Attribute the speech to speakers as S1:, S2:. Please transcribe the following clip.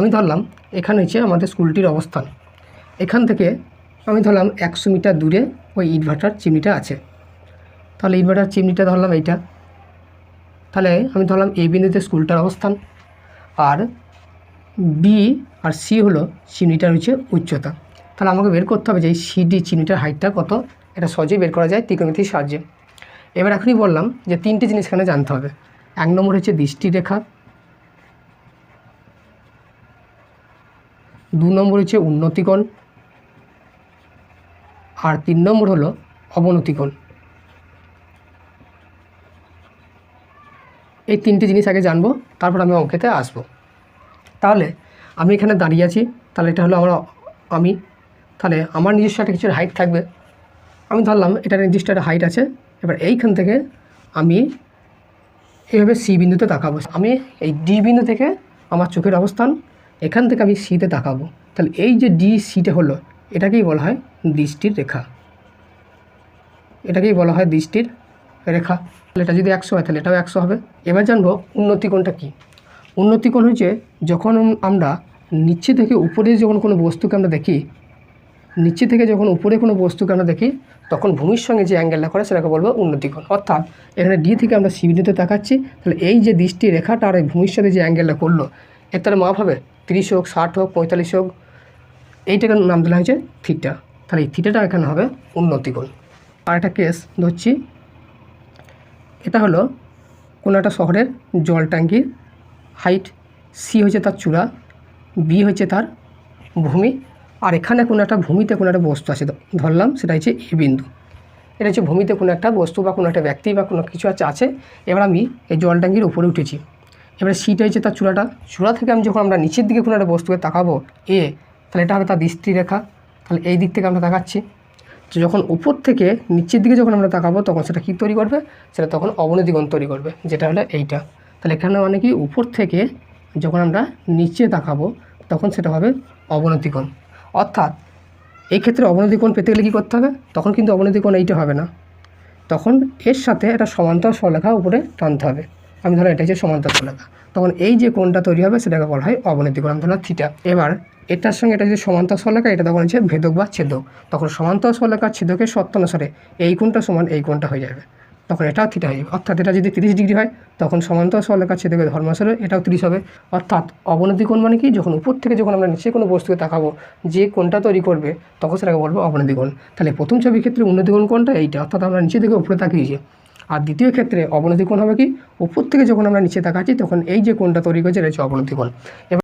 S1: আমি ধরলাম এখানে হচ্ছে আমাদের স্কুলটির অবস্থান। এখান থেকে আমি ধরলাম একশো মিটার দূরে ওই ইটভাটার চিমনিটা আছে। তাহলে ইটভাটার চিমনিটা ধরলাম এইটা। তাহলে আমি ধরলাম এ বিন্দুতে স্কুলটার অবস্থান। আর বি আর সি হলো চিমনিটার হচ্ছে উচ্চতা। তাহলে আমাকে বের করতে হবে যে এই সিডি চিমনিটার হাইটটা কত? এটা সহজেই বের করা যায় ত্রিকোণমিতির সাহায্যে। এবার এখনই বললাম যে তিনটে জিনিস এখানে জানতে হবে। এক নম্বর হচ্ছে দৃষ্টি দু নম্বর হচ্ছে উন্নতিকোণ আর তিন নম্বর হলো অবনতিকোণ। এই তিনটি জিনিস আগে জানব, তারপর আমি অঙ্কেতে আসব। তাহলে আমি এখানে দাঁড়িয়ে আছি, তাহলে এটা হলো আমার আমি। তাহলে আমার নিজস্ব একটা কিছু হাইট থাকবে। আমি ধরলাম এটা নির্দিষ্ট একটা হাইট আছে, এবার এইখান থেকে আমি এইভাবে সি বিন্দুতে তাকাবো। আমি এই ডি বিন্দু থেকে আমার চোখের অবস্থান এখান থেকে আমি সিতে তাকাবো। তাহলে এই যে ডি সিটা হলো, এটাকেই বলা হয় দৃষ্টির রেখা। এটাকেই বলা হয় দৃষ্টির রেখা। তাহলে এটা যদি একশো হয়, তাহলে এটাও একশো হবে। এবার জানব উন্নতিকোণটা কী? উন্নতিকোণ হচ্ছে, যখন আমরা নিচে থেকে উপরে যখন কোনো বস্তুকে আমরা দেখি, নিচে থেকে যখন উপরে কোনো বস্তুকে আমরা দেখি, তখন ভূমির সঙ্গে যে অ্যাঙ্গেলটা করে, সেটাকে বলব উন্নতিকোণ অর্থাৎ এখানে ডি থেকে আমরা সি তাকাচ্ছি, তাহলে এই যে দৃষ্টি রেখাটা আর এই ভূমির সাথে যে অ্যাঙ্গেলটা করল, এর তার মাপ হবে তিরিশ হোক, ষাট হোক, পঁয়তাল্লিশ হোক, এইটাকে নাম দেওয়া হয়েছে থিটা তাহলে এই থিটাটা এখানে হবে উন্নতিকোণ আর একটা কেস ধরছি। এটা হলো কোনো একটা শহরের জল ট্যাঙ্কির হাইট সি হচ্ছে তার চূড়া বি হচ্ছে তার ভূমি। আর এখানে কোনো একটা ভূমিতে কোনো একটা বস্তু আছে, ধরলাম সেটা হচ্ছে এ বিন্দু। এটা হচ্ছে ভূমিতে কোনো একটা বস্তু বা কোনো একটা ব্যক্তি বা কোনো কিছু আছে আছে। এবার আমি এই জল ট্যাঙ্কির উপরে উঠেছি। এবারে সিটা হচ্ছে তার চূড়াটা চূড়া থেকে আমি যখন আমরা নিচের দিকে কোনো একটা বস্তুকে তাকাবো, এ, তাহলে এটা হবে তার দৃষ্টি রেখা। তাহলে এই দিক থেকে আমরা তাকাচ্ছি। তো যখন উপর থেকে নিচের দিকে যখন আমরা তাকাবো, তখন সেটা কী তৈরি করবে? সেটা তখন অবনতিগণ তৈরি করবে, যেটা হলো এইটা। তাহলে এখানে মানে কি? উপর থেকে যখন আমরা নিচে তাকাবো, তখন সেটা হবে অবনতিকোণ অর্থাৎ এই ক্ষেত্রে অবনতিকোণ পেতে গেলে কী করতে হবে? তখন কিন্তু অবনতিকোণ এইটা হবে না। তখন এর সাথে একটা সমান্তর সরলেখা উপরে টানতে হবে। আমি ধরো এটা হচ্ছে সমান্তর সরলেখা তখন এই যে কোণটা তৈরি হবে সেটাকে বলা হয় অবনতিকোণ আমি ধরলাম থিটা এবার এটার সঙ্গে এটা যে সমান্তর সরলেখা এটা তখন হচ্ছে ভেদক বা ছেদক। তখন সমান্তর সরলেখা ছেদকের সত্য অনুসারে এই কোণটা সমান এই কোণটা হয়ে যাবে। তখন এটাও থিটা হয়ে যাবে। অর্থাৎ এটা যদি তিরিশ ডিগ্রি হয়, তখন সমান্তর সরলেখা ছেদকের ধর্মাসরে এটাও তিরিশ হবে। অর্থাৎ অবনতি কোণ মানে কি? যখন উপর থেকে যখন আমরা নিচে কোনো বস্তুকে তাকাবো, যে কোণটা তৈরি করবে, তখন সেটাকে বলব অবনতি কোণ তাহলে প্রথম ছবির ক্ষেত্রে উন্নতি কোণ কোণটা এইটা। অর্থাৎ আমরা নিচে থেকে উপরে তাকিয়েছি। আর দ্বিতীয় ক্ষেত্রে অবনতি কোণ হবে কি? উপর থেকে যখন আমরা নিচে তাকাচ্ছি, তখন এই যে কোণটা তৈরি করেছে রয়েছে হচ্ছে অবনতি কোণ।